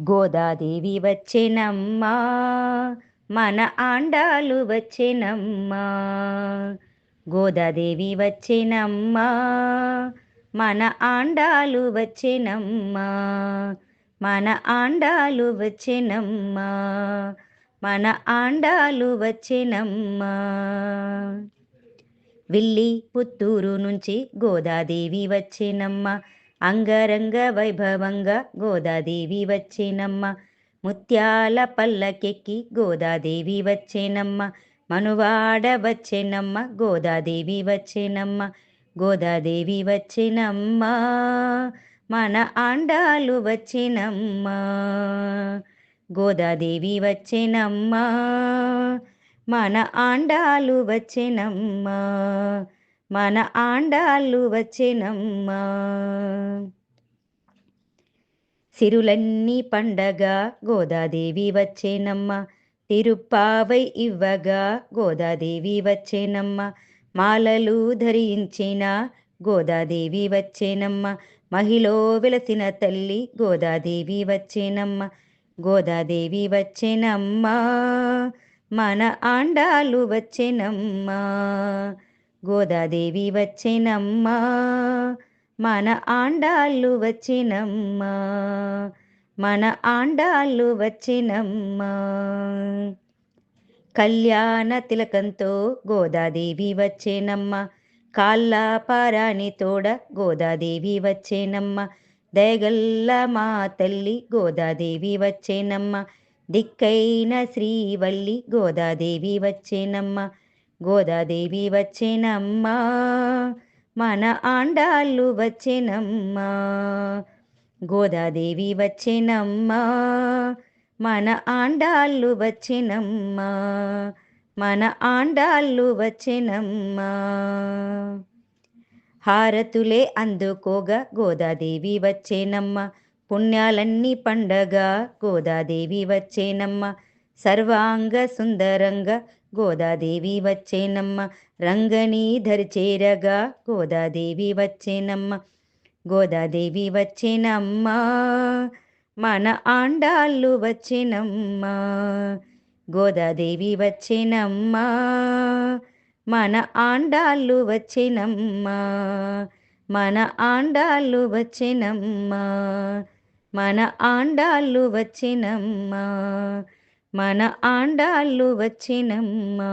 గోదాదేవి వచ్చెనమ్మా మన ఆండాలు వచ్చెనమ్మా. గోదాదేవి వచ్చెనమ్మా మన ఆండాలు వచ్చెనమ్మా. మన ఆండాలు వచ్చెనమ్మా మన ఆండాలు వచ్చెనమ్మా. విల్లి పుత్తూరు నుంచి గోదాదేవి వచ్చేనమ్మా. అంగరంగ వైభవంగా గోదాదేవి వచ్చేనమ్మ. ముత్యాల పల్లకెక్కి గోదాదేవి వచ్చేనమ్మ. మనువాడ వచ్చేనమ్మ. గోదాదేవి వచ్చేనమ్మ. గోదాదేవి వచ్చినమ్మ. మన ఆండాలు వచ్చినమ్మ. గోదాదేవి వచ్చేనమ్మా. మన ఆండాలు వచ్చెనమ్మా. మన ఆండాలు వచ్చెనమ్మా. సిరులన్నీ పండగ గోదాదేవి వచ్చేనమ్మ. తిరుప్పావై ఇవ్వగా గోదాదేవి వచ్చేనమ్మ. మాలలు ధరించిన గోదాదేవి వచ్చేనమ్మ. మహిళో వెలసిన తల్లి గోదాదేవి వచ్చేనమ్మ. గోదాదేవి వచ్చేనమ్మా. మన ఆండాలు వచ్చేనమ్మా. గోదాదేవి వచ్చినమ్మా మన ఆండాళ్ళు వచ్చినమ్మా మన ఆండాళ్ళు వచ్చినమ్మా. కళ్యాణ తిలకంతో గోదాదేవి వచ్చేనమ్మ కాళ్ళ పారాణి తోడ గోదాదేవి వచ్చేనమ్మ దయగల్ల మా తల్లి గోదాదేవి వచ్చేనమ్మ దిక్కైన శ్రీవల్లి గోదాదేవి వచ్చేనమ్మ. గోదాదేవి వచ్చేనమ్మా మన ఆండాళ్ళు వచ్చేనమ్మా. గోదాదేవి వచ్చేనమ్మా మన ఆండాళ్ళు వచ్చేనమ్మా మన ఆండాళ్ళు వచ్చేనమ్మా. హారతులే అందుకోగా గోదాదేవి వచ్చేనమ్మ పుణ్యాలన్నీ పండగ గోదాదేవి వచ్చేనమ్మ. సర్వాంగ సుందరంగా గోదాదేవి వచ్చేనమ్మ. రంగనీధరి చేరగా గోదాదేవి వచ్చేనమ్మ. గోదాదేవి వచ్చేనమ్మ. మన ఆండాళ్ళు వచ్చినమ్మ. గోదాదేవి వచ్చేనమ్మ. మన ఆండాళ్ళు వచ్చేనమ్మా. మన ఆండాళ్ళు వచ్చినమ్మ. మన ఆండాళ్ళు వచ్చెనమ్మా. మన ఆండాళ్ళు వచ్చినమ్మా.